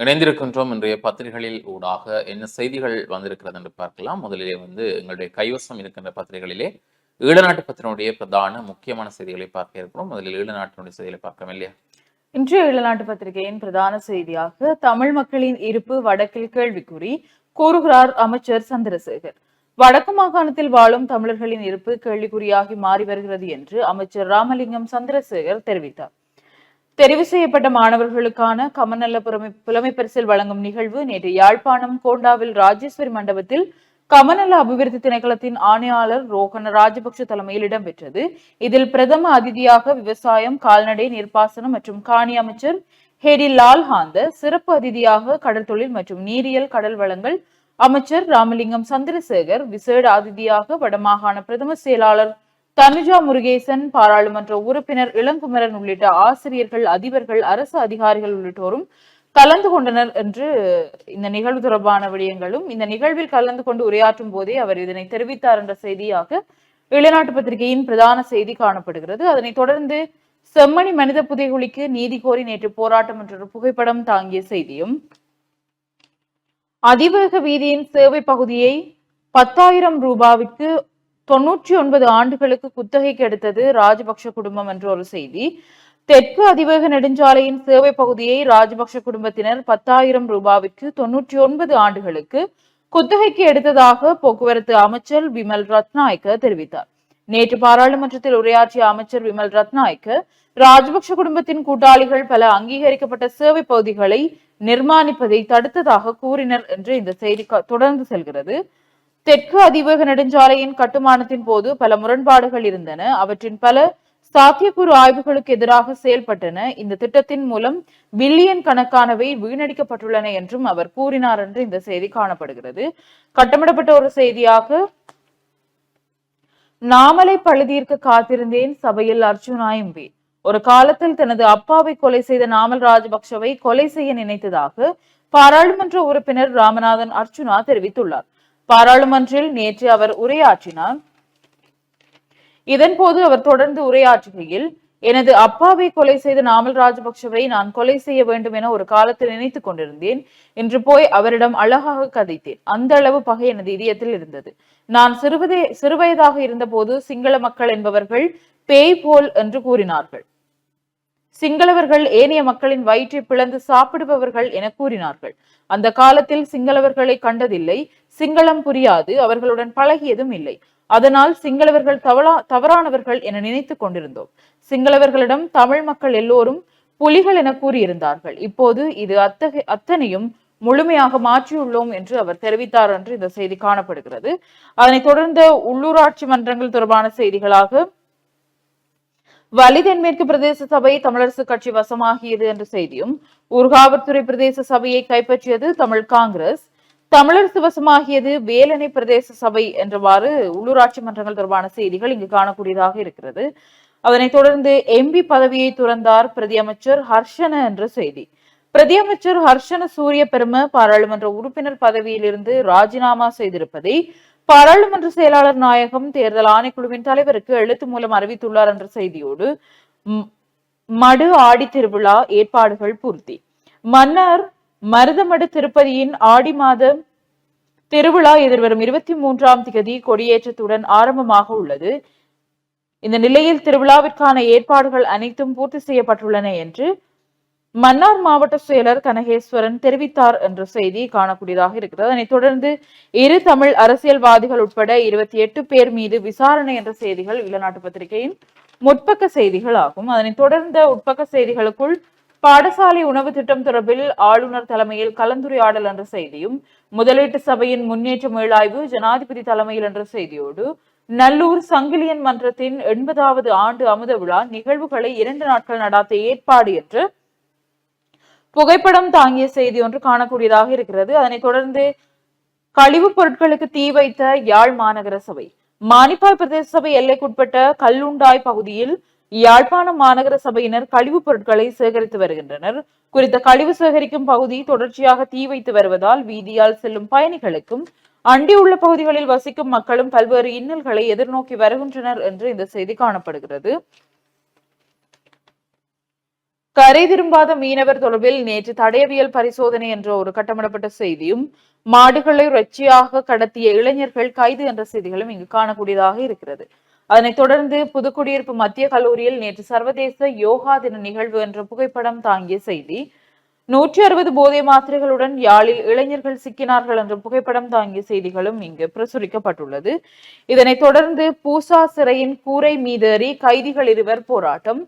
இணைந்திருக்கின்றோம் இன்றைய பத்திரிகைகளில் ஊடாக என்ன செய்திகள் வந்திருக்கிறது என்று பார்க்கலாம். முதலிலே வந்து எங்களுடைய கைவசம் இருக்கின்ற பத்திரிகைகளிலே ஈழநாட்டு பத்திரிகையுடைய பிரதான முக்கியமான செய்திகளை பார்க்க இருக்கிறோம். முதலில் ஈழநாட்டினுடைய செய்திகளை பார்க்கலாம் இல்லையா? இன்றைய ஈழநாட்டு பத்திரிகையின் பிரதான செய்தியாக தமிழ் மக்களின் இருப்பு வடக்கில் கேள்விக்குறி கூறுகிறார் அமைச்சர் சந்திரசேகர். வடக்கு மாகாணத்தில் வாழும் தமிழர்களின் இருப்பு கேள்விக்குறியாகி மாறி வருகிறது என்று அமைச்சர் ராமலிங்கம் சந்திரசேகர் தெரிவித்தார். தெரிவு செய்யப்பட்ட மாணவர்களுக்கான கமநல்ல புலமை புலமை பரிசில் வழங்கும் நிகழ்வு நேற்று யாழ்ப்பாணம் கோண்டாவில் ராஜேஸ்வரி மண்டபத்தில் கமநல அபிவிருத்தி திணைக்களத்தின் ஆணையாளர் ரோகன ராஜபக்ஷ தலைமையில் இடம்பெற்றது. இதில் பிரதம அதிதியாக விவசாயம் கால்நடை நீர்ப்பாசனம் மற்றும் காணி அமைச்சர் ஹேரி லால்ஹாந்த சிறப்பு அதிதியாக கடற்தொழில் மற்றும் நீரியல் கடல் வளங்கள் அமைச்சர் ராமலிங்கம் சந்திரசேகர் விசேட அதிதியாக வடமாகாண பிரதம செயலாளர் தனுஜா முருகேசன் பாராளுமன்ற உறுப்பினர் இளங்குமரன் உள்ளிட்ட ஆசிரியர்கள் அதிபர்கள் அரசு அதிகாரிகள் உள்ளிட்டோரும் கலந்து கொண்டனர் என்று இந்த நிகழ்வு தொடர்பான விடயங்களும் இந்த நிகழ்வில் கலந்து கொண்டு உரையாற்றும் போதே அவர் இதனை தெரிவித்தார் என்ற செய்தியாக இளநாட்டு பத்திரிகையின் பிரதான செய்தி காணப்படுகிறது. அதனைத் தொடர்ந்து செம்மணி மனித புதைகுழிக்கு நீதி கோரி நேற்று போராட்டம் என்ற ஒரு புகைப்படம் தாங்கிய செய்தியும் அதிவேக வீதியின் சேவை பகுதியை பத்தாயிரம் ரூபாவிற்கு தொன்னூற்றி ஒன்பது ஆண்டுகளுக்கு குத்தகைக்கு எடுத்தது ராஜபக்ஷ குடும்பம் என்ற ஒரு செய்தி. தெற்கு அதிவேக நெடுஞ்சாலையின் சேவை பகுதியை ராஜபக்ஷ குடும்பத்தினர் பத்தாயிரம் ரூபாவிற்கு தொன்னூற்றி ஒன்பது ஆண்டுகளுக்கு குத்தகைக்கு எடுத்ததாக போக்குவரத்து அமைச்சர் விமல் ரத்நாயக்க தெரிவித்தார். நேற்று பாராளுமன்றத்தில் உரையாற்றிய அமைச்சர் விமல் ரத்நாயக்க ராஜபக்ஷ குடும்பத்தின் கூட்டாளிகள் பல அங்கீகரிக்கப்பட்ட சேவை பகுதிகளை நிர்மாணிப்பதை தடுத்ததாக கூறினர் என்று இந்த செய்தி தொடர்ந்து செல்கிறது. தெற்கு அதிவேக நெடுஞ்சாலையின் கட்டுமானத்தின் போது பல முரண்பாடுகள் இருந்தன. அவற்றின் பல சாத்தியக்கூறு ஆய்வுகளுக்கு எதிராக செயல்பட்டன. இந்த திட்டத்தின் மூலம் பில்லியன் கணக்கானவை வீணடிக்கப்பட்டுள்ளன என்றும் அவர் கூறினார் என்று இந்த செய்தி காணப்படுகிறது. கட்டமிடப்பட்ட ஒரு செய்தியாக நாமலை பழுதியிற்கு காத்திருந்தேன் சபையில் அர்ஜுனா எம்பி ஒரு காலத்தில் தனது அப்பாவை கொலை செய்த நாமல் ராஜபக்சவை கொலை செய்ய நினைத்ததாக பாராளுமன்ற உறுப்பினர் ராமநாதன் அர்ச்சுனா தெரிவித்துள்ளார். பாராளுமன்றில் நேற்று அவர் உரையாற்றினார். இதன்போது அவர் தொடர்ந்து உரையாற்றுகையில் எனது அப்பாவை கொலை செய்த நாமல் ராஜபக்சவை நான் கொலை செய்ய வேண்டும் என ஒரு காலத்தில் நினைத்துக் கொண்டிருந்தேன். இன்று போய் அவரிடம் அழகாக கதைத்தேன். அந்த அளவு பகை எனது இதயத்தில் இருந்தது. நான் சிறுவதே சிறுவயதாக இருந்தபோது சிங்கள மக்கள் என்பவர்கள் பேய் போல் என்று கூறினார்கள். சிங்களவர்கள் ஏனைய மக்களின் வயிற்றை பிளந்து சாப்பிடுபவர்கள் என கூறினார்கள். அந்த காலத்தில் சிங்களவர்களை கண்டதில்லை. சிங்களம் புரியாது. அவர்களுடன் பழகியதும் இல்லை. அதனால் சிங்களவர்கள் தவறா தவறானவர்கள் என நினைத்துக் கொண்டிருந்தோம். சிங்களவர்களிடம் தமிழ் மக்கள் எல்லோரும் புலிகள் என கூறியிருந்தார்கள். இப்போது இது அத்தகைய அத்தனையும் முழுமையாக மாற்றியுள்ளோம் என்று அவர் தெரிவித்தார் என்று இந்த செய்தி காணப்படுகிறது. அதனைத் தொடர்ந்து உள்ளூராட்சி மன்றங்கள் தொடர்பான செய்திகளாக வலி தென்மேற்கு பிரதேச சபை தமிழரசு கட்சி வசமாகியது என்ற செய்தியும் ஊர்காவற்துறை பிரதேச சபையை கைப்பற்றியது தமிழ் காங்கிரஸ் தமிழரசு வசமாகியது வேலனை பிரதேச சபை என்றவாறு உள்ளூராட்சி மன்றங்கள் தொடர்பான செய்திகள் இங்கு காணக்கூடியதாக இருக்கிறது. அதனைத் தொடர்ந்து எம்பி பதவியை துறந்தார் பிரதியமைச்சர் ஹர்ஷன என்ற செய்தி. பிரதியமைச்சர் ஹர்ஷன சூரிய பெரும பாராளுமன்ற உறுப்பினர் பதவியிலிருந்து ராஜினாமா செய்திருப்பதை பாராளுமன்ற செயலாளர் நாயகம் தேர்தல் ஆணைக்குழுவின் தலைவருக்கு எழுத்து மூலம் அறிவித்துள்ளார் என்ற செய்தியோடு மடு ஆடி திருவிழா ஏற்பாடுகள் பூர்த்தி. மன்னர் மருதமடு திருப்பதியின் ஆடி மாதம் திருவிழா எதிர்வரும் இருபத்தி மூன்றாம் திகதி கொடியேற்றத்துடன் ஆரம்பமாக உள்ளது. இந்த நிலையில் திருவிழாவிற்கான ஏற்பாடுகள் அனைத்தும் பூர்த்தி செய்யப்பட்டுள்ளன என்று மன்னார் மாவட்ட செயலர் கனகேஸ்வரன் தெரிவித்தார் என்ற செய்தி காணக்கூடியதாக இருக்கிறது. அதனைத் தொடர்ந்து இரு தமிழ் அரசியல்வாதிகள் உட்பட இருபத்தி எட்டு பேர் மீது விசாரணை என்ற செய்திகள் இளநாட்டு பத்திரிகையின் முற்பக்க செய்திகள் ஆகும். அதனைத் தொடர்ந்த உட்பக்க செய்திகளுக்குள் பாடசாலை உணவு திட்டம் தொடர்பில் ஆளுநர் தலைமையில் கலந்துரையாடல் என்ற செய்தியும் முதலீட்டு சபையின் முன்னேற்ற மேலாய்வு ஜனாதிபதி தலைமையில் என்ற செய்தியோடு நல்லூர் சங்கிலியன் மன்றத்தின் எண்பதாவது ஆண்டு அமுத விழா நிகழ்வுகளை இரண்டு நாட்கள் நடாத்த ஏற்பாடு என்று புகைப்படம் தாங்கிய செய்தி ஒன்று காணக்கூடியதாக இருக்கிறது. அதனைத் தொடர்ந்து கழிவுப் பொருட்களுக்கு தீ வைத்த யாழ் மாநகர சபை. மானிப்பாய் பிரதேச சபை எல்லைக்குட்பட்ட கல்லுண்டாய் பகுதியில் யாழ்ப்பாணம் மாநகர சபையினர் கழிவுப் பொருட்களை சேகரித்து வருகின்றனர். குறித்த கழிவு சேகரிக்கும் பகுதி தொடர்ச்சியாக தீ வைத்து வருவதால் வீதியால் செல்லும் பயணிகளுக்கும் அண்டியுள்ள பகுதிகளில் வசிக்கும் மக்களும் பல்வேறு இன்னல்களை எதிர்நோக்கி வருகின்றனர் என்று இந்த செய்தி காணப்படுகிறது. கரை திரும்பாத மீனவர் தொடர்பில் நேற்று தடயவியல் பரிசோதனை என்ற ஒரு கட்டமிடப்பட்ட செய்தியும் மாடுகளை ரட்சியாக கடத்திய இளைஞர்கள் கைது என்ற செய்திகளும் இங்கு காணக்கூடியதாக இருக்கிறது. அதனைத் தொடர்ந்து புதுக்குடியிருப்பு மத்திய கல்லூரியில் நேற்று சர்வதேச யோகா தின நிகழ்வு என்ற புகைப்படம் தாங்கிய செய்தி நூற்றி அறுபது போதை மாத்திரைகளுடன் யாழில் இளைஞர்கள் சிக்கினார்கள் என்ற புகைப்படம் தாங்கிய செய்திகளும் இங்கு பிரசுரிக்கப்பட்டுள்ளது. இதனைத் தொடர்ந்து பூசா சிறையின் கூரை மீதேறி கைதிகள் இருவர் போராட்டம்.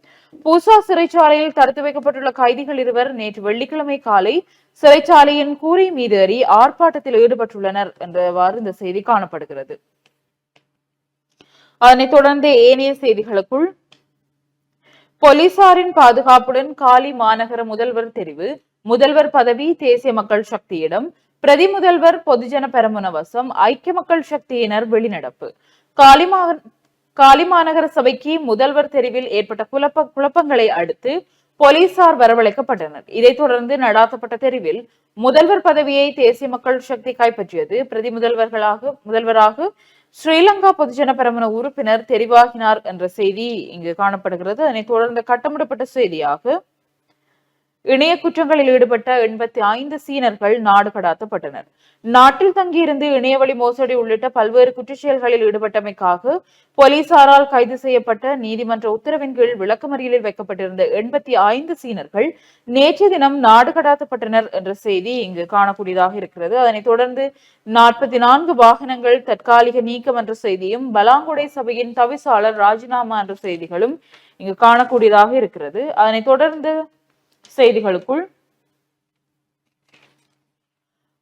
பூசா சிறைச்சாலையில் தடுத்து வைக்கப்பட்டுள்ள கைதிகள் இருவர் நேற்று வெள்ளிக்கிழமை காலை சிறைச்சாலையின் கூரை மீதேறி ஆர்ப்பாட்டத்தில் ஈடுபட்டுள்ளனர் என்றவாறு இந்த செய்தி காணப்படுகிறது. அதனைத் தொடர்ந்து ஏனைய செய்திகளுக்குள். போலீசாரின் பாதுகாப்புடன் காலி மாநகர முதல்வர் தெரிவு. முதல்வர் பதவி தேசிய மக்கள் சக்தியிடம். பிரதி முதல்வர் பொதுஜன பெரமுன வசம் ஐக்கிய மக்கள் சக்தியினர் வெளிநடப்பு. காலிமா காலிமாநகர சபைக்கு முதல்வர் தெரிவில் ஏற்பட்ட குழப்ப குழப்பங்களை அடுத்து போலீசார் வரவழைக்கப்பட்டனர். இதைத் தொடர்ந்து நடாத்தப்பட்ட தெரிவில் முதல்வர் பதவியை தேசிய மக்கள் சக்தி கைப்பற்றியது பிரதி முதல்வர்களாக முதல்வராக ஸ்ரீலங்கா பொதுஜன பெரமுன உறுப்பினர் தெரிவாகினார் என்ற செய்தி இங்கு காணப்படுகிறது. அதனைத் தொடர்ந்து கட்டமிடப்பட்ட செய்தியாக இணைய குற்றங்களில் ஈடுபட்ட எண்பத்தி ஐந்து சீனர்கள் நாடு கடாத்தப்பட்டனர் நாட்டில் தங்கியிருந்து இணையவழி மோசடி உள்ளிட்ட பல்வேறு குற்றச்செயல்களில் ஈடுபட்டமைக்காக போலீசாரால் கைது செய்யப்பட்ட நீதிமன்ற உத்தரவின் கீழ் விளக்கமறியலில் வைக்கப்பட்டிருந்த எண்பத்தி ஐந்து சீனர்கள் நேற்றைய தினம் நாடு கடாத்தப்பட்டனர் என்ற செய்தி இங்கு காணக்கூடியதாக இருக்கிறது. அதனைத் தொடர்ந்து நாற்பத்தி நான்கு வாகனங்கள் தற்காலிக நீக்கம் என்ற செய்தியும் பலாங்குடை சபையின் தவிசாளர் ராஜினாமா என்ற செய்திகளும் இங்கு காணக்கூடியதாக இருக்கிறது. அதனைத் தொடர்ந்து செய்திகளுக்குள்.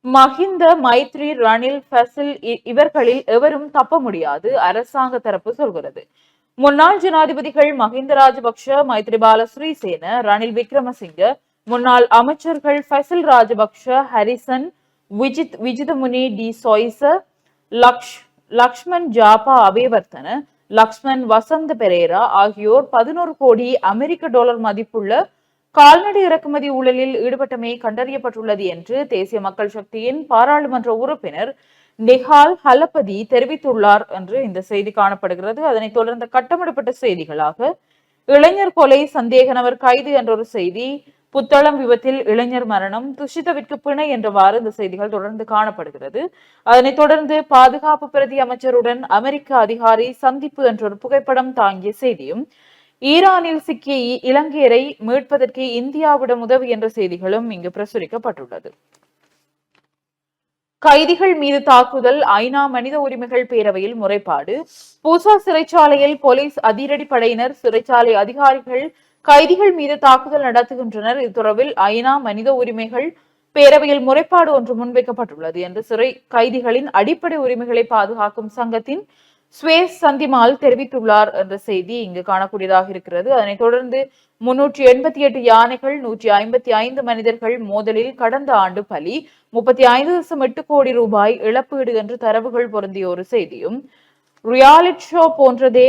மஹிந்த மைத்ரி ரணில் ஃபசில் இவர்களில் எவரும் தப்ப முடியாது அரசாங்க தரப்பு சொல்கிறது. முன்னாள் ஜனாதிபதிகள் மஹிந்த ராஜபக்ஷ மைத்ரிபால ஸ்ரீசேன ரணில் விக்ரமசிங்க முன்னாள் அமைச்சர்கள் ஃபசில் ராஜபக்ஷ ஹரிசன் விஜித் விஜிதமுனி டி சொய்ச லக்ஷ் லக்ஷ்மண் ஜாபா அபேவர்த்தன லக்ஷ்மண் வசந்த பெரேரா ஆகியோர் பதினோரு கோடி அமெரிக்க டாலர் மதிப்புள்ள கால்நடை இறக்குமதி ஊழலில் ஈடுபட்டமை கண்டறியப்பட்டுள்ளது என்று தேசிய மக்கள் சக்தியின் பாராளுமன்ற உறுப்பினர் நிஹால் ஹலபதி தெரிவித்துள்ளார் என்று இந்த செய்தி காணப்படுகிறது. அதனைத் தொடர்ந்து கட்டமிடப்பட்ட செய்திகளாக இளைஞர் கொலை சந்தேக நபர் கைது என்ற ஒரு செய்தி புத்தளம் விபத்தில் இளைஞர் மரணம் துஷிதவிற்கு பிணை என்றவாறு இந்த செய்திகள் தொடர்ந்து காணப்படுகிறது. அதனைத் தொடர்ந்து பாதுகாப்பு பிரதி அமைச்சருடன் அமெரிக்க அதிகாரி சந்திப்பு என்ற ஒரு புகைப்படம் தாங்கிய செய்தியும் ஈரானில் சிக்கிய இலங்கையரை மீட்பதற்கு இந்தியாவிடம் உதவு என்ற செய்திகளும் இங்கு பிரசுரிக்கப்பட்டுள்ளது. கைதிகள் மீது தாக்குதல் ஐநா மனித உரிமைகள் பேரவையில் முறைப்பாடு பூசா சிறைச்சாலையில் போலீஸ் அதிரடி படையினர் சிறைச்சாலை அதிகாரிகள் கைதிகள் மீது தாக்குதல் நடத்துகின்றனர். இது தொடர்பில் ஐநா மனித உரிமைகள் பேரவையில் முறைப்பாடு ஒன்று முன்வைக்கப்பட்டுள்ளது. என்று சிறை கைதிகளின் அடிப்படை உரிமைகளை பாதுகாக்கும் சங்கத்தின் சுவேஸ் சந்திமால் தெரிவித்துள்ளார் என்ற செய்தி இங்கு காணக்கூடியதாக இருக்கிறது. அதனைத் தொடர்ந்து முன்னூற்றி எண்பத்தி எட்டு யானைகள் நூற்றி ஐம்பத்தி ஐந்து மனிதர்கள் மோதலில் கடந்த ஆண்டு பலி முப்பத்தி ஐந்து தசம் எட்டு கோடி ரூபாய் இழப்பீடு என்று தரவுகள் பொருந்திய ஒரு செய்தியும் ரியாலிட்டி ஷோ போன்றதே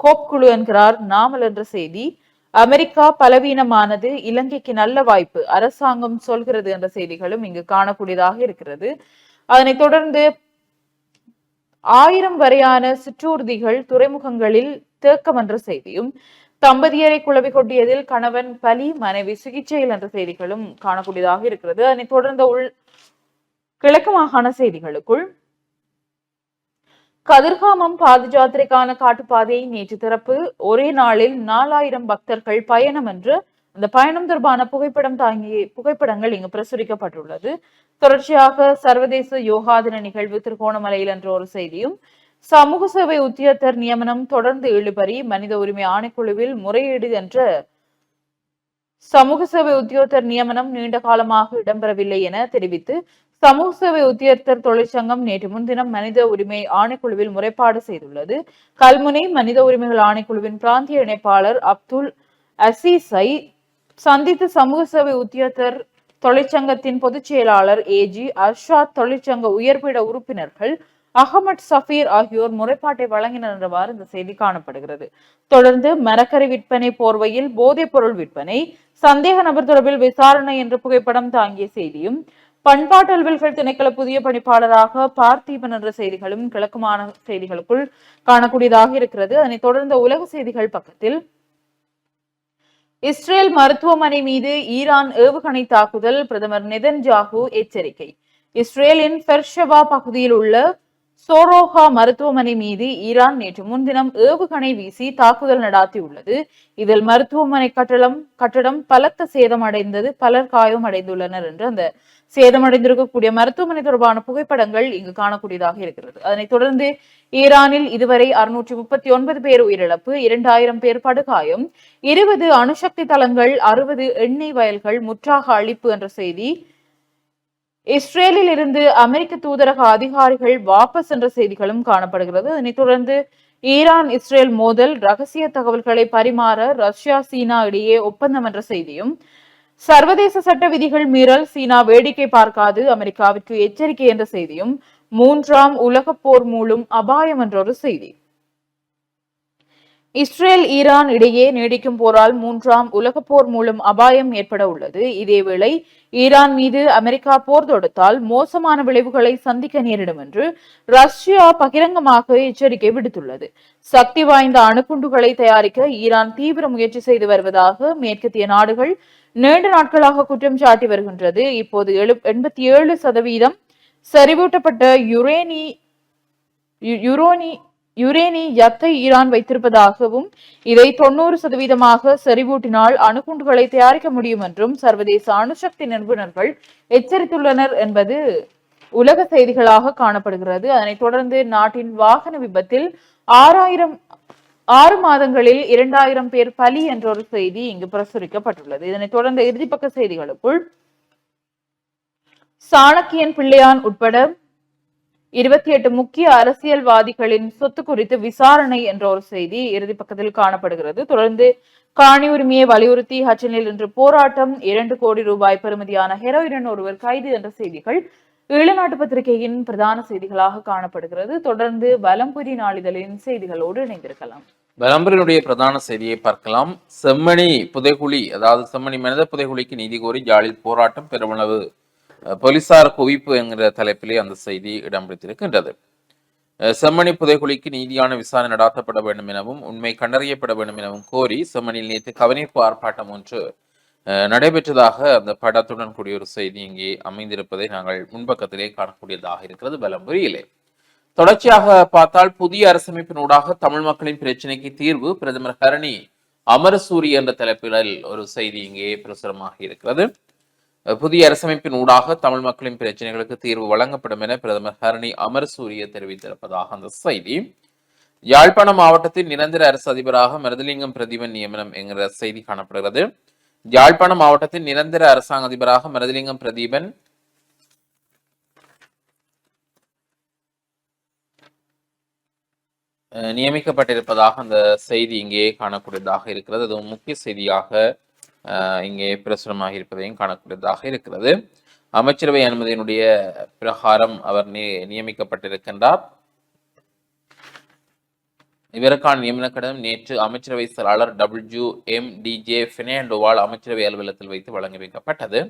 கோப் குழு என்கிறார் நாமல் என்ற செய்தி. அமெரிக்கா பலவீனமானது இலங்கைக்கு நல்ல வாய்ப்பு அரசாங்கம் சொல்கிறது என்ற செய்திகளும் இங்கு காணக்கூடியதாக இருக்கிறது. அதனைத் தொடர்ந்து ஆயிரம் வரையான சிற்றூர்திகள் துறைமுகங்களில் தேக்கம் என்ற செய்தியும் தம்பதியரை குழவி கொட்டியதில் கணவன் பலி மனைவி சிகிச்சையில் என்ற செய்திகளும் காணக்கூடியதாக இருக்கிறது. அதனைத் தொடர்ந்த உள் கிழக்கு மாகாண செய்திகளுக்குள் கதிர்காமம் பாதயாத்திரைக்கான காட்டுப்பாதையை நேற்று திறப்பு. ஒரே நாளில் நாலாயிரம் பக்தர்கள் பயணம் என்று இந்த பயணம் தொடர்பான புகைப்படம் தாங்கிய புகைப்படங்கள் இங்கு பிரசுரிக்கப்பட்டுள்ளது. தொடர்ச்சியாக சர்வதேச யோகா தின நிகழ்வு திருகோணமலையில் என்ற ஒரு செய்தியும் சமூக சேவை உத்தியோகத்தர் நியமனம் தொடர்ந்து இழுபறி மனித உரிமை ஆணைக்குழுவில் முறையீடு என்ற சமூக சேவை உத்தியோகத்தர் நியமனம் நீண்ட காலமாக இடம்பெறவில்லை என தெரிவித்து சமூக சேவை உத்தியோகத்தர் தொழிற்சங்கம் நேற்று முன்தினம் மனித உரிமை ஆணைக்குழுவில் முறைப்பாடு செய்துள்ளது. கல்முனை மனித உரிமைகள் ஆணைக்குழுவின் பிராந்திய இணைப்பாளர் அப்துல் அசீஸை சந்தித்த சமூக சேவை உத்தியோகத்தர் தொழிற்சங்கத்தின் பொதுச் செயலாளர் ஏஜி அர்ஷாத் தொழிற்சங்க உயர்பீட உறுப்பினர்கள் அகமட் சஃபீர் ஆகியோர் முறைப்பாட்டை வழங்கினர் என்றவாறு இந்த செய்தி காணப்படுகிறது. தொடர்ந்து மரக்கறி விற்பனை போர்வையில் போதைப் பொருள் விற்பனை சந்தேக நபர் தொடர்பில் விசாரணை என்ற புகைப்படம் தாங்கிய செய்தியும் பண்பாட்டு அலுவல்கள் திணைக்கள புதிய பணிப்பாளராக பார்த்தீபன் என்ற செய்திகளும் கிழக்குமான செய்திகளுக்குள் காணக்கூடியதாக இருக்கிறது. அதனைத் தொடர்ந்த உலக செய்திகள் பக்கத்தில் இஸ்ரேல் மருத்துவமனை மீது ஈரான் ஏவுகணை தாக்குதல் பிரதமர் நெதன்ஜாகு எச்சரிக்கை. இஸ்ரேலின் பெர்ஷவா பகுதியில் உள்ள சோரோஹா மருத்துவமனை மீது ஈரான் நேற்று முன்தினம் ஏவுகணை வீசி தாக்குதல் நடாத்தியுள்ளது. இதில் மருத்துவமனை கட்டடம் கட்டடம் பலத்த சேதம் அடைந்தது பலர் காயம் அடைந்துள்ளனர் என்று அந்த சேதமடைந்திருக்கக்கூடிய மருத்துவமனை தொடர்பான புகைப்படங்கள் இங்கு காணக்கூடியதாக இருக்கிறது. அதனைத் தொடர்ந்து ஈரானில் இதுவரை அறுநூற்றி முப்பத்தி ஒன்பது பேர் உயிரிழப்பு இரண்டாயிரம் பேர் படுகாயம் இருபது அணுசக்தி தளங்கள் அறுபது எண்ணெய் வயல்கள் முற்றாக அழிப்பு என்ற செய்தி இஸ்ரேலில் இருந்து அமெரிக்க தூதரக அதிகாரிகள் வாபஸ் என்ற செய்திகளும் காணப்படுகிறது. அதனைத் தொடர்ந்து ஈரான் இஸ்ரேல் மோதல் ரகசிய தகவல்களை பரிமாற ரஷ்யா சீனா இடையே ஒப்பந்தம் என்ற செய்தியும் சர்வதேச சட்ட விதிகள் மீறல் சீனா வேடிக்கை பார்க்காது அமெரிக்காவிற்கு எச்சரிக்கை என்ற செய்தியும் மூன்றாம் உலக போர் மூலம் அபாயம் என்ற ஒரு செய்தி. இஸ்ரேல் ஈரான் இடையே நீடிக்கும் போரால் மூன்றாம் உலக போர் மூலம் அபாயம் ஏற்பட உள்ளது. இதேவேளை ஈரான் மீது அமெரிக்கா போர் தொடுத்தால் மோசமான விளைவுகளை சந்திக்க நேரிடும் என்று ரஷ்யா பகிரங்கமாக எச்சரிக்கை விடுத்துள்ளது. சக்தி வாய்ந்த அணுகுண்டுகளை தயாரிக்க ஈரான் தீவிர முயற்சி செய்து வருவதாக மேற்கத்திய நாடுகள் நீண்ட நாட்களாக குற்றம் சாட்டி வருகின்றது. இப்போது எழு எண்பத்தி ஏழு சதவீதம் செறிவூட்டப்பட்ட யுரேனி யுரோனி யுரேனி யத்தை ஈரான் வைத்திருப்பதாகவும் இதை தொண்ணூறு சதவீதமாக செறிவூட்டினால் அணுகுண்டுகளை தயாரிக்க முடியும் என்றும் சர்வதேச அணுசக்தி நிபுணர்கள் எச்சரித்துள்ளனர் என்பது உலக செய்திகளாக காணப்படுகிறது. அதனைத் தொடர்ந்து நாட்டின் வாகன விபத்தில் ஆறாயிரம் ஆறு மாதங்களில் இரண்டாயிரம் பேர் பலி என்ற ஒரு செய்தி இங்கு பிரசுரிக்கப்பட்டுள்ளது. இதனைத் தொடர்ந்து இறுதிப்பக்க செய்திகளுக்குள் சாணக்கியன் பிள்ளையான் உட்பட இருபத்தி எட்டு முக்கிய அரசியல்வாதிகளின் சொத்து குறித்து விசாரணை என்ற ஒரு செய்தி இறுதி பக்கத்தில் காணப்படுகிறது. தொடர்ந்து காணி உரிமையை வலியுறுத்தி ஹச்சனில் இன்று போராட்டம் இரண்டு கோடி ரூபாய் பெறுமதியான ஹெரோயிடன் ஒருவர் கைது என்ற செய்திகள் ஈழநாட்டு பத்திரிகையின் பிரதான செய்திகளாக காணப்படுகிறது. தொடர்ந்து வலம்புரி நாளிதழின் செய்திகளோடு இணைந்திருக்கலாம். வலம்புரியினுடைய பிரதான செய்தியை பார்க்கலாம். செம்மணி புதைகுழி அதாவது செம்மணி மனித புதைகுழிக்கு நீதி கோரி ஜாலில் போராட்டம் பெருமளவு போலீசார் குவிப்பு என்கிற தலைப்பிலே அந்த செய்தி இடம் பிடித்திருக்கின்றது. செம்மணி புதைகுழிக்கு நீதியான விசாரணை நடாத்தப்பட வேண்டும் எனவும் உண்மை கண்டறியப்பட வேண்டும் எனவும் கோரி செம்மணியில் நேற்று கவனிப்பு ஆர்ப்பாட்டம் ஒன்று நடைபெற்றதாக அந்த படத்துடன் கூடிய ஒரு செய்தி இங்கே அமைந்திருப்பதை நாங்கள் முன்பக்கத்திலே காணக்கூடியதாக இருக்கிறது பலம்புரியிலே. தொடர்ச்சியாக பார்த்தால் புதிய அரசமைப்பினூடாக தமிழ் மக்களின் பிரச்சனைக்கு தீர்வு பிரதமர் ஹரணி அமரசூரி என்ற தலைப்பில் ஒரு செய்தி இங்கே பிரசுரமாக இருக்கிறது. புதிய அரசமைப்பின் ஊடாக தமிழ் மக்களின் பிரச்சனைகளுக்கு தீர்வு வழங்கப்படும் என பிரதமர் ஹரணி அமரசூரிய தெரிவித்திருப்பதாக அந்த செய்தி. யாழ்ப்பாணம் மாவட்டத்தில் நிரந்தர அரசு அதிபராக மருதலிங்கம் பிரதிபன் நியமனம் என்கிற செய்தி காணப்படுகிறது. யாழ்ப்பாணம் மாவட்டத்தின் நிரந்தர அரசாங்க அதிபராக மருதலிங்கம் பிரதீபன். அஹ் நியமிக்கப்பட்டிருப்பதாக அந்த செய்தி இங்கே காணக்கூடியதாக இருக்கிறது. அதுவும் முக்கிய செய்தியாக அஹ், இங்கே பிரசுரமாக இருப்பதையும் காணக்கூடியதாக இருக்கிறது. அமைச்சரவை அனுமதியினுடைய பிரகாரம் அவர் நி- நியமிக்கப்பட்டிருக்கின்றார். இவருக்கான நியமன கடிதம் நேற்று அமைச்சரவை செயலாளர் டபிள்யூ எம் டிஜே பெர்னாண்டோவால் அமைச்சரவை அலுவலகத்தில் வைத்து வழங்கி வைக்கப்பட்டது.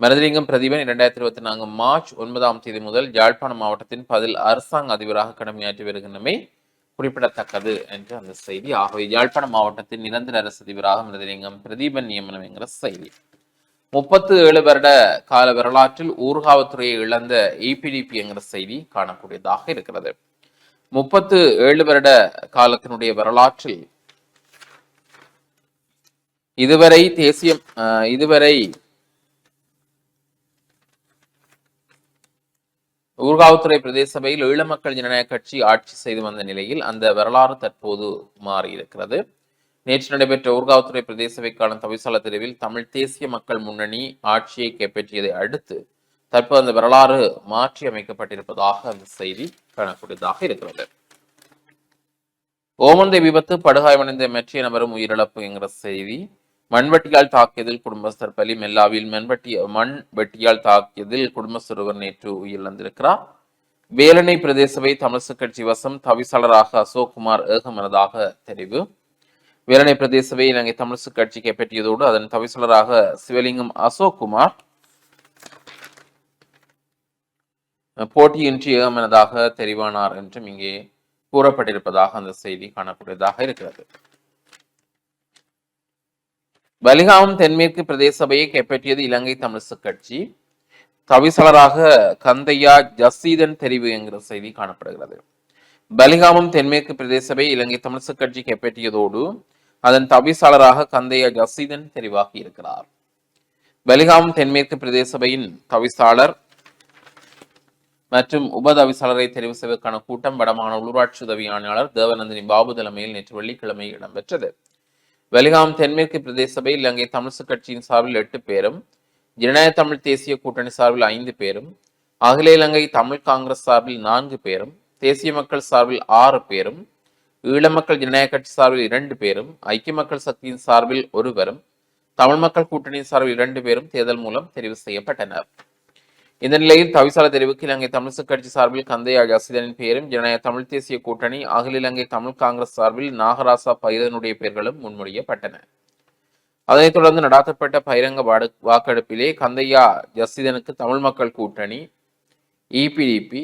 மருதலிங்கம் பிரதீபன் இரண்டாயிரத்தி இருபத்தி நான்கு மார்ச் ஒன்பதாம் தேதி முதல் யாழ்ப்பாணம் மாவட்டத்தின் பதில் அரசாங்க அதிபராக கடமையாற்றி வருகின்றமை குறிப்பிடத்தக்கது என்று அந்த செய்தி. ஆகவே யாழ்ப்பாணம் மாவட்டத்தின் நிரந்தர அரசு அதிபராக மருதலிங்கம் பிரதீபன் நியமனம் என்கிற செய்தி. முப்பத்து ஏழு வருட கால வரலாற்றில் ஊர்காவத்துறையை இழந்த ஏபிடிபி என்கிற செய்தி காணக்கூடியதாக இருக்கிறது. முப்பத்து ஏழு வருட காலத்தினுடைய வரலாற்றில் இதுவரை தேசியம் இதுவரை ஊர்காவத்துறை பிரதேச சபையில் ஈழ மக்கள் ஜனநாயக கட்சி ஆட்சி செய்து வந்த நிலையில் அந்த வரலாறு தற்போது மாறியிருக்கிறது. நேற்று நடைபெற்ற ஊர்காவத்துறை பிரதேச சபைக்கான தவிசாளர் தெரிவில் தமிழ் தேசிய மக்கள் முன்னணி ஆட்சியை கைப்பற்றியதை அடுத்து தற்போது அந்த வரலாறு மாற்றி அமைக்கப்பட்டிருப்பதாக அந்த செய்தி காணக்கூடியதாக இருக்கிறது. ஓமந்தை விபத்து படுகாயமடைந்த மெற்றிய நபரும் உயிரிழப்பு என்கிற செய்தி மண்வெட்டியால் தாக்கியதில் குடும்பஸ்தர் பலி மெல்லாவில் மண்வெட்டி மண் வெட்டியால் தாக்கியதில் குடும்பஸ்தர் ஒருவர் நேற்று உயிரிழந்திருக்கிறார். வேலணை பிரதேசவை தமிழக கட்சி வசம் தவிசாளராக அசோக்குமார் ஏகமனதாக தெரிவு. வேலணை பிரதேசவை இலங்கை தமிழக கட்சி கைப்பற்றியதோடு அதன் தவிசாளராக சிவலிங்கம் அசோக்குமார் போட்டியின்றி ஏகமனதாக தெரிவானார் என்றும் இங்கே கூறப்பட்டிருப்பதாக அந்த செய்தி காணக்கூடியதாக இருக்கிறது. பலிகாமம் தென்மேற்கு பிரதேச சபையை கைப்பற்றியது இலங்கை தமிழிசு கட்சி. தவிசாளராக கந்தையா ஜசீதன் தெரிவு என்கிற செய்தி காணப்படுகிறது. பலிகாமம் தென்மேற்கு பிரதேச சபை இலங்கை தமிழிசு கட்சி கைப்பற்றியதோடு அதன் தவிசாளராக கந்தையா ஜசீதன் தெரிவாகி இருக்கிறார். பலிகாமம் தென்மேற்கு பிரதேச சபையின் தவிசாளர் மற்றும் உபதவிசாளரை தெரிவு செய்வதற்கான கூட்டம் வடமான உள்ளூராட்சி உதவி ஆணையாளர் தேவநந்தினி பாபு தலைமையில் நேற்று வெள்ளிக்கிழமை இடம்பெற்றது. வெலிகாம் தென்மேற்கு பிரதேச சபையில் இலங்கை தமிழ்சு கட்சியின் சார்பில் எட்டு பேரும் ஜனநாயக தமிழ் தேசிய கூட்டணி சார்பில் ஐந்து பேரும் அகில இலங்கை தமிழ் காங்கிரஸ் சார்பில் நான்கு பேரும் தேசிய மக்கள் சார்பில் ஆறு பேரும் ஈழ மக்கள் ஜனநாயக கட்சி சார்பில் இரண்டு பேரும் ஐக்கிய மக்கள் சக்தியின் சார்பில் ஒருவரும் தமிழ் மக்கள் கூட்டணியின் சார்பில் இரண்டு பேரும் தேர்தல் மூலம் தெரிவு செய்யப்பட்டனர். இந்த நிலையில் தவிசாளர் தெரிவுக்கு இலங்கை தமிழிசை கட்சி சார்பில் கந்தையா ஜசிதனின் பெயரும் ஜனநாயக தமிழ் தேசிய கூட்டணி அகில இலங்கை தமிழ் காங்கிரஸ் சார்பில் நாகராசா பைரனுடைய பெயர்களும் முன்மொழியப்பட்டன. அதனைத் தொடர்ந்து நடாத்தப்பட்ட பகிரங்க வாக்கெடுப்பிலே கந்தையா ஜசிதனுக்கு தமிழ் மக்கள் கூட்டணி இபிடிபி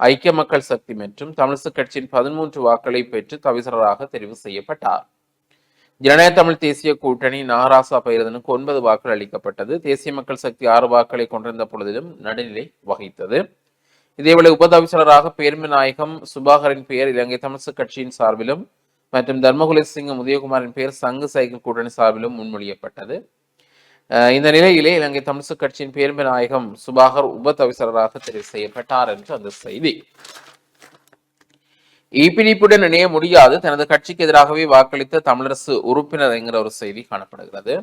ஐக்கிய மக்கள் சக்தி மற்றும் தமிழிசு கட்சியின் பதிமூன்று வாக்களை பெற்று தவிசராக தெரிவு செய்யப்பட்டார். ஜனநாயக தமிழ் தேசிய கூட்டணி நாகராசா பயிரதனுக்கு ஒன்பது வாக்குகள் அளிக்கப்பட்டது. தேசிய மக்கள் சக்தி ஆறு வாக்குகளை கொண்டிருந்த பொழுதிலும் நடுநிலை வகித்தது. இதேவேளை உபதவிசாளராக பேர்மை நாயகம் சுபாகரின் பெயர் இலங்கை தமிழ்சு கட்சியின் சார்பிலும் மற்றும் தர்மகுல சிங்கம் உதயகுமாரின் பெயர் சங்கு சைக்கிள் கூட்டணி சார்பிலும் முன்மொழியப்பட்டது. இந்த நிலையிலே இலங்கை தமிழ்சு கட்சியின் பேர்மை நாயகம் சுபாகர் உப தவிசாளராக தெரிவு செய்யப்பட்டார் என்று அந்த செய்தி. இபிடிப்புடன் இணைய முடியாது. தனது கட்சிக்கு எதிராகவே வாக்களித்த தமிழரசு உறுப்பினர் என்கிற ஒரு செய்தி காணப்படுகிறது.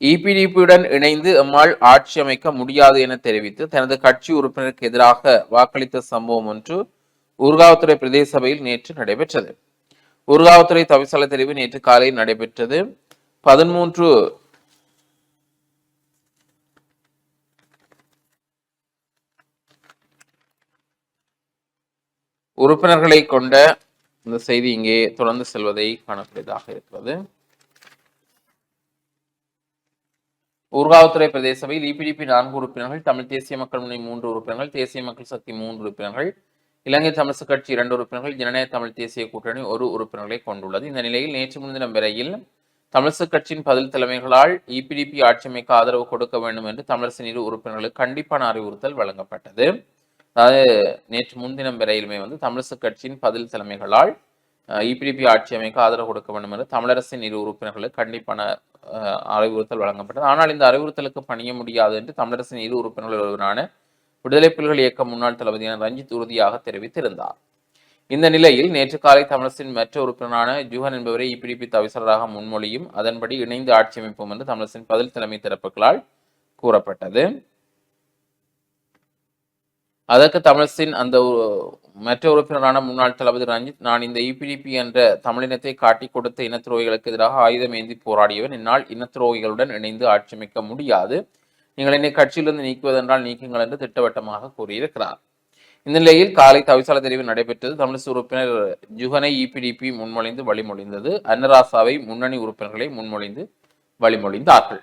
இபிடிபியுடன் இணைந்து எம்மால் ஆட்சி அமைக்க முடியாது என தெரிவித்து தனது கட்சி உறுப்பினருக்கு எதிராக வாக்களித்த சம்பவம் ஒன்று ஊர்காவத்துறை பிரதேச சபையில் நேற்று நடைபெற்றது. ஊர்காவத்துறை தவிசாளர் தெரிவு நேற்று காலை நடைபெற்றது. பதிமூன்று உறுப்பினர்களை கொண்ட இந்த செய்தி இங்கே தொடர்ந்து செல்வதை காணக்கூடியதாக இருக்கிறது. ஊர்காவத்துறை பிரதேச சபையில் இபிடிபி நான்கு உறுப்பினர்கள் தமிழ் தேசிய மக்கள் முன்னணி மூன்று உறுப்பினர்கள் தேசிய மக்கள் சக்தி மூன்று உறுப்பினர்கள் இலங்கை தமிழ்சு கட்சி இரண்டு உறுப்பினர்கள் ஜனநாயக தமிழ் தேசிய கூட்டணி ஒரு உறுப்பினர்களை கொண்டுள்ளது. இந்த நிலையில் நேற்று முன்தினம் வரையில் தமிழ்சு கட்சியின் பதில் தலைமைகளால் இபிடிபி ஆட்சி அமைக்க ஆதரவு கொடுக்க வேண்டும் என்று தமிழரசின் இரு உறுப்பினர்களுக்கு கண்டிப்பான அறிவுறுத்தல் வழங்கப்பட்டது. அதாவது நேற்று முன்தினம் வரையிலுமே வந்து தமிழரசு கட்சியின் பதில் தலைமைகளால் இபிடிபி ஆட்சி அமைக்க ஆதரவு கொடுக்க வேண்டும் என்று தமிழரசின் இரு உறுப்பினர்களுக்கு கண்டிப்பான அறிவுறுத்தல் வழங்கப்பட்டது. ஆனால் இந்த அறிவுறுத்தலுக்கு பணிய முடியாது என்று தமிழரசின் இரு உறுப்பினர்கள் ஒருவரான விடுதலை புலிகள் இயக்க முன்னாள் தளபதியான ரஞ்சித் உறுதியாக தெரிவித்திருந்தார். இந்த நிலையில் நேற்று காலை தமிழரசின் மற்ற உறுப்பினரான ஜூஹன் என்பவரை இபிடிபி தவிசாளராக முன்மொழியும் அதன்படி இணைந்து ஆட்சி அமைப்போம் என்று தமிழரசின் பதில் தலைமை தரப்புகளால் கூறப்பட்டது. அதற்கு தமிழசின் அந்த மற்ற உறுப்பினரான முன்னாள் தளபதி ரஞ்சித் நான் இந்த இபிடிபி என்ற தமிழினத்தை காட்டிக் கொடுத்த இனத்துரோகிகளுக்கு எதிராக ஆயுதம் ஏந்தி போராடியவன். என்னால் இனத்துரோகிகளுடன் இணைந்து ஆட்சிமைக்க முடியாது. நீங்கள் என்னை கட்சியிலிருந்து நீக்குவதென்றால் நீக்குங்கள் என்று திட்டவட்டமாக கூறியிருக்கிறார். இந்த நிலையில் காலை தவிசால தெரிவு நடைபெற்றது. தமிழிசை உறுப்பினர் ஜுகனை இபிடிபி முன்மொழிந்து வழிமொழிந்தது. அன்னராசாவை முன்னணி உறுப்பினர்களை முன்மொழிந்து வழிமொழிந்தார்கள்.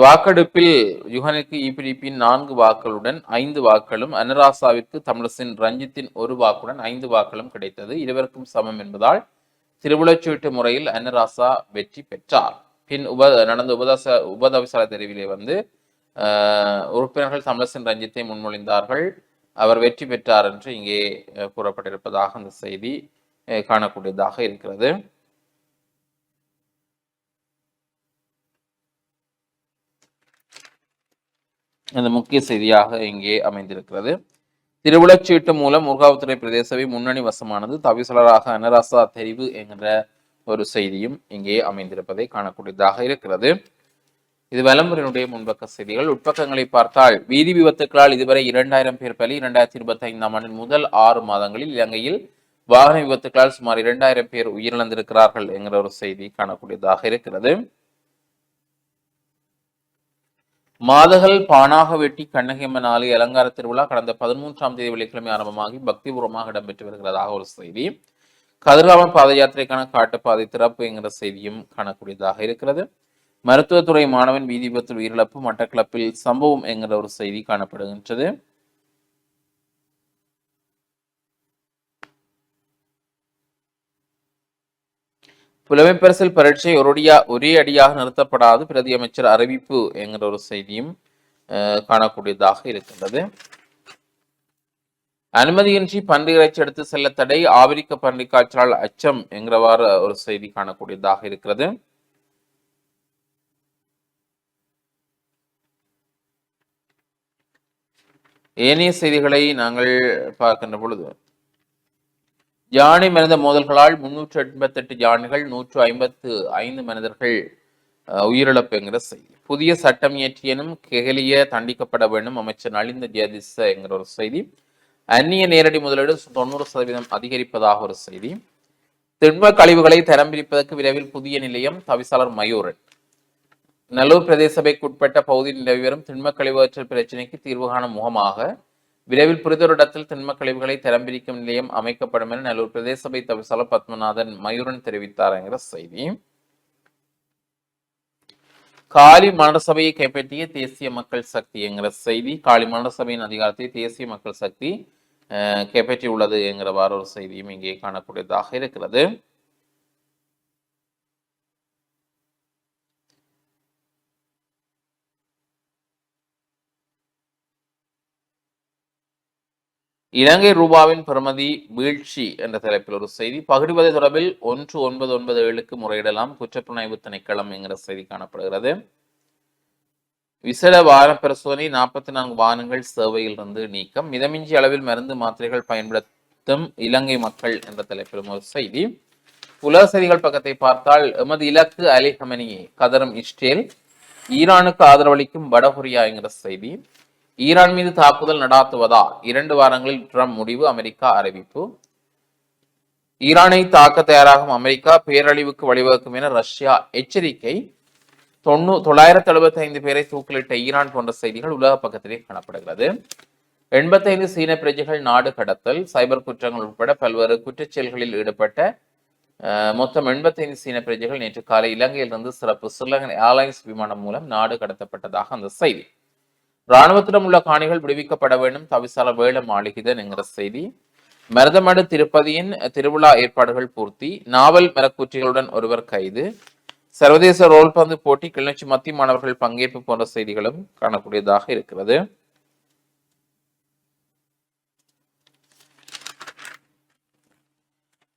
வாக்கெடுப்பில் யுகனுக்கு இபிடிபியின் நான்கு வாக்களுடன் ஐந்து வாக்களும் அனராசாவிற்கு தமிழசின் ரஞ்சித்தின் ஒரு வாக்குடன் ஐந்து வாக்களும் கிடைத்தது. இருவருக்கும் சமம் என்பதால் திருவிழச்சீட்டு முறையில் அன்னராசா வெற்றி பெற்றார். பின் உப நடந்த உபதச உபதவிசார தெரிவிலே வந்து உறுப்பினர்கள் தமிழசின் ரஞ்சித்தை முன்மொழிந்தார்கள். அவர் வெற்றி பெற்றார் என்று இங்கே கூறப்பட்டிருப்பதாக அந்த செய்தி காணக்கூடியதாக இருக்கிறது. அந்த முக்கிய செய்தியாக இங்கே அமைந்திருக்கிறது. திருவிழச்சீட்டு மூலம் முருகாவுத்துறை பிரதேசவை முன்னணி வசமானது தவிசலராக அனராசா தெரிவு என்கிற ஒரு செய்தியும் இங்கே அமைந்திருப்பதை காணக்கூடியதாக இருக்கிறது. இது வலம்புரனுடைய முன்பக்க செய்திகள். உட்பக்கங்களை பார்த்தால் வீதி விபத்துக்களால் இதுவரை இரண்டாயிரம் பேர் பலி இரண்டாயிரத்தி இருபத்தி ஐந்தாம் ஆண்டின் முதல் ஆறு மாதங்களில் இலங்கையில் வாகன விபத்துக்களால் சுமார் இரண்டாயிரம் பேர் உயிரிழந்திருக்கிறார்கள் என்கிற ஒரு செய்தி காணக்கூடியதாக இருக்கிறது. மாதகள் பானாக வெட்டி கண்ணகியம்மன் ஆலய அலங்கார திருவிழா கடந்த பதிமூன்றாம் தேதி வெள்ளிக்கிழமை ஆரம்பமாகி பக்திபூர்வமாக இடம்பெற்று வருகிறதாக ஒரு செய்தி. கதிர்காமம் பாத யாத்திரைக்கான காட்டுப்பாதை திறப்பு என்கிற செய்தியும் காணக்கூடியதாக இருக்கிறது. மருத்துவத்துறை மாணவன் வீதி விபத்தில் உயிரிழப்பு மட்டக்களப்பில் சம்பவம் என்கிற ஒரு செய்தி காணப்படுகின்றது. புலமைப்பரிசில் பரீட்சை ஒருடியா ஒரே அடியாக நிறுத்தப்படாது. பிரதி அமைச்சர் அறிவிப்பு என்கிற ஒரு செய்தியும் காணக்கூடியதாக இருக்கின்றது. அனுமதியின்றி பன்றி இறைச்சி எடுத்து செல்ல தடை ஆபிரிக்க பன்றி காய்ச்சலால் அச்சம் என்கிறவாறு ஒரு செய்தி காணக்கூடியதாக இருக்கிறது. ஏனைய செய்திகளை நாங்கள் பார்க்கின்ற பொழுது யானை மனித மோதல்களால் முன்னூற்று எண்பத்தெட்டு யானைகள் நூற்று ஐம்பத்து ஐந்து மனிதர்கள் உயிரிழப்புங்கிற உயிரிழப்பு என்கிற செய்தி. புதிய சட்டம் இயற்றியனும் கெகலிய தண்டிக்கப்பட வேண்டும் அமைச்சர் நலிந்த ஜெயதிச என்கிற ஒரு செய்தி. அந்நிய நேரடி முதலீடு தொண்ணூறு சதவீதம் அதிகரிப்பதாக ஒரு செய்தி. திண்ம கழிவுகளை தரம் பிரிப்பதற்கு விரைவில் புதிய நிலையம் தவிசாளர் மயூரன். நல்லூர் பிரதேச சபைக்குட்பட்ட பகுதியில் நிலவி வரும் திண்ம கழிவகற்றல் பிரச்சினைக்கு தீர்வு காணும் முகமாக விரைவில் புரிதொரிடத்தில் திண்ம கழிவுகளை தரம் பிரிக்கும் நிலையம் அமைக்கப்படும் என நல்லூர் பிரதேச சபை தவிசாளர் பத்மநாதன் மயூரன் தெரிவித்தார் என்கிற செய்தி. காலி மரணசபையை கைப்பற்றிய தேசிய மக்கள் சக்தி என்கிற செய்தி. காலி சபையின் அதிகாரத்தை தேசிய மக்கள் சக்தி அஹ், கைப்பற்றியுள்ளது என்கிறவாறு ஒரு செய்தியும் இங்கே காணக்கூடியதாக இருக்கிறது. இலங்கை ரூபாவின் பிரமதி வீழ்ச்சி என்ற தலைப்பில் ஒரு செய்தி. பகிர்வதை தொடர்பில் ஒன்று ஒன்பது ஒன்பது ஏழுக்கு முறையிடலாம். குற்றப்புலனாய்வு திணைக்களம் என்கிற செய்தி காணப்படுகிறது. விசேட வார பரிசோதனை நாற்பத்தி நான்கு வாகனங்கள் சேவையில் இருந்து நீக்கம். மிதமிஞ்சி அளவில் மருந்து மாத்திரைகள் பயன்படுத்தும் இலங்கை மக்கள் என்ற தலைப்பிலும் ஒரு செய்தி. உலக செய்திகள் பக்கத்தை பார்த்தால் எமது இலக்கு அலி ஹமனியே கதரும் இஸ்ரேல். ஈரானுக்கு ஆதரவளிக்கும் வடகொரியா என்கிற செய்தி. ஈரான் மீது தாக்குதல் நடாத்துவதா? இரண்டு வாரங்களில் ட்ரம்ப் முடிவு அமெரிக்கா அறிவிப்பு. ஈரானை தாக்க தயாராகும் அமெரிக்கா பேரழிவுக்கு வழிவகுக்கும் என ரஷ்யா எச்சரிக்கை. தொண்ணூ தொள்ளாயிரத்தி எழுபத்தி ஐந்து பேரை தூக்கிலிட்ட ஈரான் போன்ற செய்திகள் உலக பக்கத்திலே காணப்படுகிறது. எண்பத்தைந்து சீன பிரஜைகள் நாடு கடத்தல் சைபர் குற்றங்கள் உட்பட பல்வேறு குற்றச்செயல்களில் ஈடுபட்ட மொத்தம் எண்பத்தைந்து சீன பிரஜைகள் நேற்று காலை இலங்கையிலிருந்து சிறப்பு ஸ்ரீலங்கன் ஏர்லைன்ஸ் விமானம் மூலம் நாடு கடத்தப்பட்டதாக அந்த செய்தி. இராணுவத்திடம் உள்ள காணிகள் விடுவிக்கப்பட வேண்டும். தவிசாளர் வேல மாளிகிதன் என்கிற செய்தி. மருதமடு திருப்பதியின் திருவிழா ஏற்பாடுகள் பூர்த்தி. நாவல் மரக்கூற்றிகளுடன் ஒருவர் கைது. சர்வதேச ரோல்பந்து போட்டி கிளிநொச்சி மத்திய மாணவர்கள் பங்கேற்பு போன்ற செய்திகளும் காணக்கூடியதாக இருக்கிறது.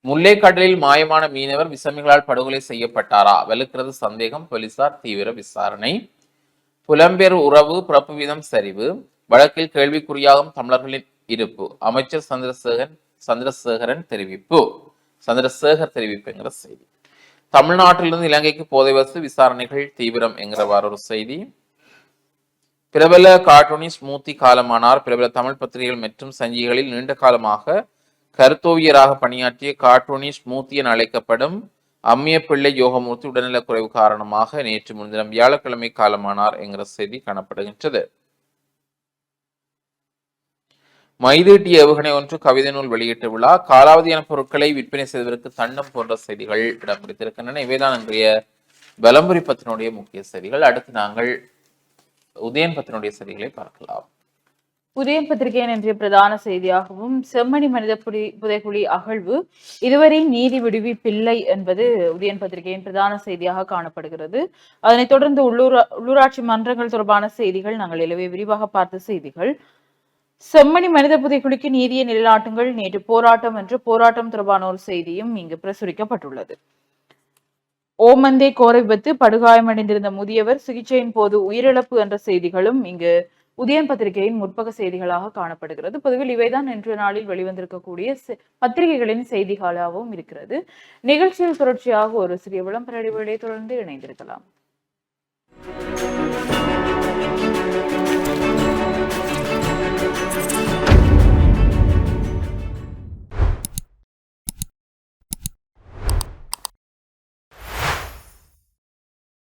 முல்லைக்கடலில் மாயமான மீனவர் விசமிகளால் படுகொலை செய்யப்பட்டாரா? வெளுக்கிறது சந்தேகம். போலீசார் தீவிர விசாரணை. புலம்பெயர் உறவு பிறப்பு வீதம் சரிவு. வழக்கில் கேள்விக்குறியாகும் தமிழர்களின் இருப்பு. அமைச்சர் சந்திரசேகரன் சந்திரசேகரன் தெரிவிப்பு. சந்திரசேகர் தெரிவிப்புங்கிற செய்தி. தமிழ்நாட்டிலிருந்து இலங்கைக்கு போதை வசு விசாரணைகள் தீவிரம் என்கிறவாறு ஒரு செய்தி. பிரபல கார்ட்டூனிஸ்ட் மூர்த்தி காலமானார். பிரபல தமிழ் பத்திரிகைகள் மற்றும் சஞ்சிகளில் நீண்ட காலமாக கருத்தோவியராக பணியாற்றிய கார்ட்டூனிஸ்ட் மூர்த்தி என அழைக்கப்படும் அம்மியப்பிள்ளை யோகமூர்த்தி உடல்நலக்குறைவு காரணமாக நேற்று முன்தினம் வியாழக்கிழமை காலமானார் என்கிற செய்தி காணப்படுகின்றது. மைதீட்டிய ஏவுகணை ஒன்று கவிதை நூல் வெளியிட்ட விழா. காலாவதியான பொருட்களை விற்பனை செய்வதற்கு தண்டம் போன்ற செய்திகள் இடம் பிடித்திருக்கின்றன. இவைதான் இன்றைய பலம்புரி பத்தினுடைய முக்கிய செய்திகள். அடுத்து நாங்கள் உதயன் பத்தினுடைய செய்திகளை பார்க்கலாம். புதிய பத்திரிகையின் இன்றைய பிரதான செய்தியாகவும் செம்மணி மனித புடி புதைக்குழி அகழ்வு இதுவரை நீதி விடுவிப்பில்லை என்பது உதயன் பத்திரிகையின் பிரதான செய்தியாக காணப்படுகிறது. அதனைத் தொடர்ந்து உள்ளூர் உள்ளூராட்சி மன்றங்கள் தொடர்பான செய்திகள் நாங்கள் இலவே விரிவாக பார்த்த செய்திகள். செம்மணி மனித புதைக்குழிக்கு நீதியை நிலைநாட்டுங்கள் நேற்று போராட்டம் என்று போராட்டம் தொடர்பான ஒரு செய்தியும் இங்கு பிரசுரிக்கப்பட்டுள்ளது. ஓமந்தே கோரை விபத்து படுகாயமடைந்திருந்த முதியவர் சிகிச்சையின் போது உயிரிழப்பு என்ற செய்திகளும் இங்கு உதயம் பத்திரிகையின் முற்பக செய்திகளாக காணப்படுகிறது. பொதுவில் இவைதான் இன்றைய நாளில் வெளிவந்திருக்கக்கூடிய செ- பத்திரிகைகளின் செய்திகளாகவும் இருக்கிறது. நிகழ்ச்சியில் தொடர்ச்சியாக ஒரு சிறிய விளம்பர இடைவெளியை தொடர்ந்து இணைந்திருக்கலாம்.